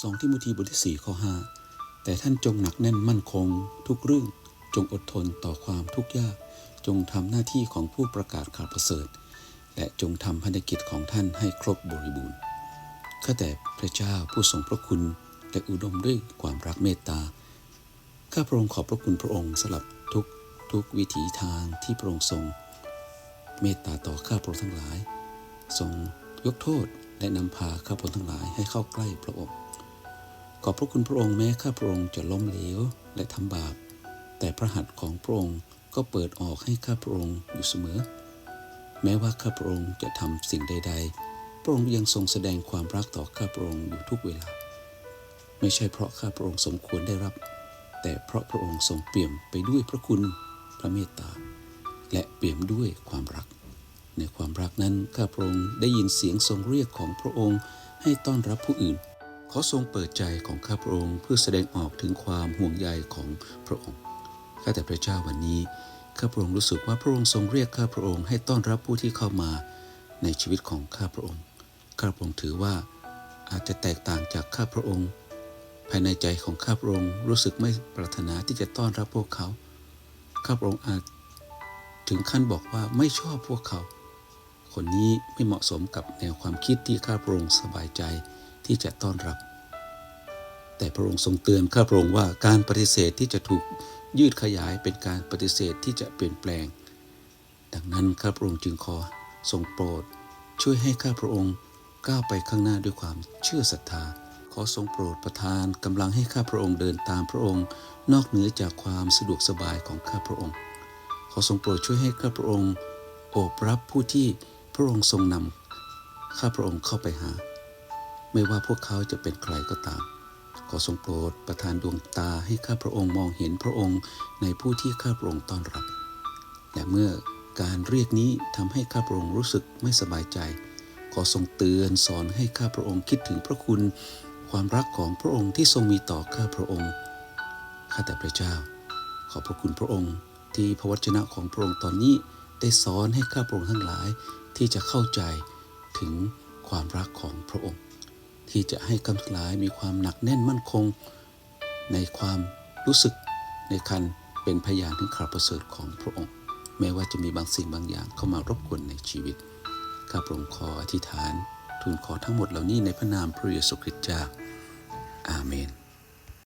สองทิโมธีบทที่สี่ข้อห้าแต่ท่านจงหนักแน่นมั่นคง ทุกเรื่องจงอดทนต่อความทุกข์ยาก จงทำหน้าที่ของผู้ประกาศข่าวประเสริฐ และจงทำภารกิจของท่านให้ครบบริบูรณ์ข้าแต่พระเจ้าผู้ทรงพระคุณและอุดมด้วยความรักเมตตาข้าพระองค์ขอบพระคุณพระองค์สำหรับทุกทุกวิถีทางที่พระองค์ทรง เมตตาต่อข้าพระองค์ทั้งหลาย ทรงยกโทษและนำพาข้าพระองค์ทั้งหลายให้เข้าใกล้พระองค์ ขอบพระคุณพระองค์แม้ข้าพระองค์จะล้มเหลวและทำบาป แต่พระหัตถ์ของพระองค์ก็เปิดออกให้ข้าพระองค์อยู่เสมอ แม้ว่าข้าพระองค์จะทำสิ่งใด ๆ พระองค์ยังทรงแสดงความรักต่อข้าพระองค์อยู่ทุกเวลา ไม่ใช่เพราะข้าพระองค์สมควรได้รับ แต่เพราะพระองค์ทรงเปี่ยมไปด้วยพระคุณพระเมตตา และเปี่ยมด้วยความรัก ในความรักนั้นข้าพระองค์ได้ยินเสียงทรงเรียกของพระองค์ให้ต้อนรับผู้อื่น ขอทรงเปิดใจของข้าพระองค์เพื่อแสดงออกถึงความห่วงใยของพระองค์ ข้าแต่พระเจ้าวันนี้ ข้าพระองค์รู้สึกว่าพระองค์ทรงเรียกข้าพระองค์ให้ต้อนรับผู้ที่เข้ามาในชีวิตของข้าพระองค์ ข้าพระองค์ถือว่าอาจจะแตกต่างจากข้าพระองค์ ภายในใจของข้าพระองค์รู้สึกไม่ปรารถนาที่จะต้อนรับพวกเขา ข้าพระองค์อาจถึงขั้นบอกว่าไม่ชอบพวกเขา คนนี้ไม่เหมาะสมกับแนวความคิดที่ข้าพระองค์สบายใจที่จะต้อนรับ แต่พระองค์ทรงเตือนข้าพระองค์ว่าการปฏิเสธที่จะถูกยืดขยายเป็นการปฏิเสธที่จะเปลี่ยนแปลง ดังนั้นข้าพระองค์จึงขอทรงโปรด ช่วยให้ข้าพระองค์ก้าวไปข้างหน้าด้วยความเชื่อศรัทธา ขอทรงโปรดประทานกำลังให้ข้าพระองค์เดินตามพระองค์ นอกเหนือจากความสะดวกสบายของข้าพระองค์ ขอทรงโปรดช่วยให้ข้าพระองค์โอบรับผู้ที่พระองค์ทรงนำข้าพระองค์เข้าไปหา ไม่ว่าพวกเขาจะเป็นใครก็ตาม ขอทรงโปรดประทานดวงตาให้ข้าพระองค์มองเห็นพระองค์ในผู้ที่ข้าพระองค์ต้อนรับ และเมื่อการเรียกนี้ทำให้ข้าพระองค์รู้สึกไม่สบายใจ ขอทรงเตือนสอนให้ข้าพระองค์คิดถึงพระคุณ ความรักของพระองค์ที่ทรงมีต่อข้าพระองค์ ข้าแต่พระเจ้า ขอพระคุณพระองค์ ที่พระวจนะของพระองค์ตอนนี้ได้สอนให้ข้าพระองค์ทั้งหลายที่จะเข้าใจถึงความรักของพระองค์ ที่จะให้คำทั้งหลายมีความหนักแน่นมั่นคง ในความรู้สึกในคันเป็นพยานถึงข่าวประเสริฐของพระองค์ แม้ว่าจะมีบางสิ่งบางอย่างเข้ามารบกวนในชีวิตข้าพระองค์ขออธิษฐาน ทูลขอทั้งหมดเหล่านี้ในพระนามพระเยซูคริสต์เจ้าอาเมน